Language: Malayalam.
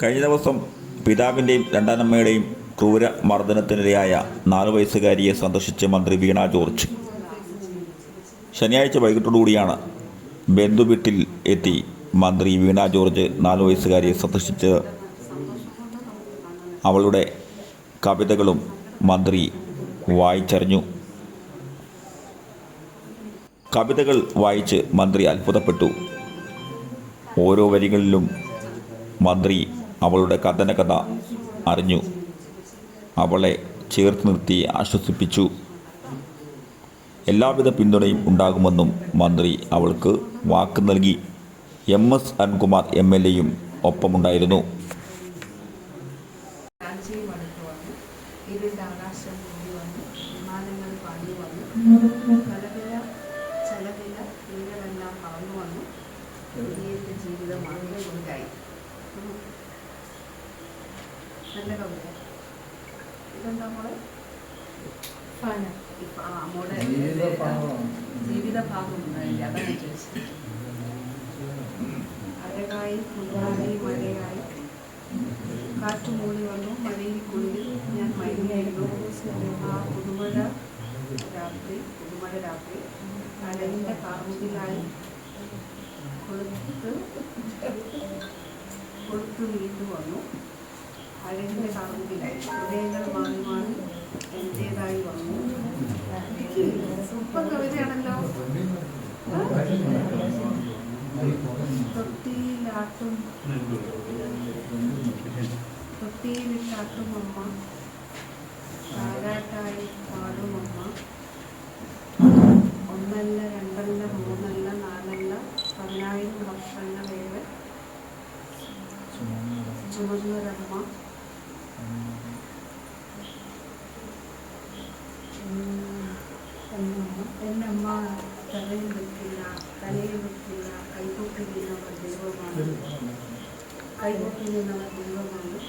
കഴിഞ്ഞ ദിവസം പിതാവിന്റെയും രണ്ടാനമ്മയുടെയും ക്രൂര മർദ്ദനത്തിനിരയായ നാലു വയസ്സുകാരിയെ സന്ദർശിച്ച മന്ത്രി വീണ ജോർജ്. ശനിയാഴ്ച വൈകിട്ടോടുകൂടിയാണ് ബന്ധുവീട്ടിൽ എത്തി മന്ത്രി വീണ ജോർജ് നാലു വയസ്സുകാരിയെ സന്ദർശിച്ച് അവളുടെ കവിതകളും മന്ത്രി വായിച്ചറിഞ്ഞു. കവിതകൾ വായിച്ച് മന്ത്രി അത്ഭുതപ്പെട്ടു. ഓരോ വരികളിലും മന്ത്രി അവളുടെ കഥന കഥ അറിഞ്ഞു. അവളെ ചേർത്ത് നിർത്തി ആശ്വസിപ്പിച്ചു. എല്ലാവിധ പിന്തുണയും ഉണ്ടാകുമെന്നും മന്ത്രി അവൾക്ക് വാക്ക് നൽകി. M S Arunkumar M L എയും ഒപ്പമുണ്ടായിരുന്നു. ജീവിതമാണ് ഉണ്ടായി നല്ല കവിത ഇതെന്താ മോളെ? ആ മോളെ ജീവിത ഭാഗം ഉണ്ടായില്ല? അതാണ് ചോദിച്ചത്. അരകായി കുഞ്ഞായി മഴയായി. കാറ്റ് മൂടി വന്നു മഴയിൽ കുളിരി ഞാൻ മയങ്ങിയായിരുന്നു. ആ പുതുമഴ രാത്രി പുതുമഴ രാത്രി. അലവിന്റെ കാർമുകിലായി കൊളുത്ത് കൊളുത്ത് വീണ്ടു വന്നു. അഴകിന്റെ കാർമുകിലായി ഹൃദയങ്ങൾ മാറി മാറി എന്റേതായി വന്നു. സൂപ്പർ കവിതയാണല്ലോ? തൊട്ടിയിലാട്ടും തൊട്ടിയിലിട്ടാട്ടും അമ്മ. താരാട്ടായി പാടും അമ്മ. ഒന്നല്ല രണ്ടല്ല മൂന്നല്ല നാലല്ല പതിനായിരം വർഷങ്ങളേറെ ചുമന്നൊരമ്മ. ನಮ್ಮ ತಲೆ ಗೊತ್ತಿಲ್ಲ ತಲೆ ಗೊತ್ತಿಲ್ಲ ಕೈಗೊಟ್ಟಿಗೆ ನಮ್ಮ ದೇವ ಮಾಡು ಕೈಗೊಟ್ಟಿಗೆ ನಮ್ಮ ದೈವ ಮಾಡು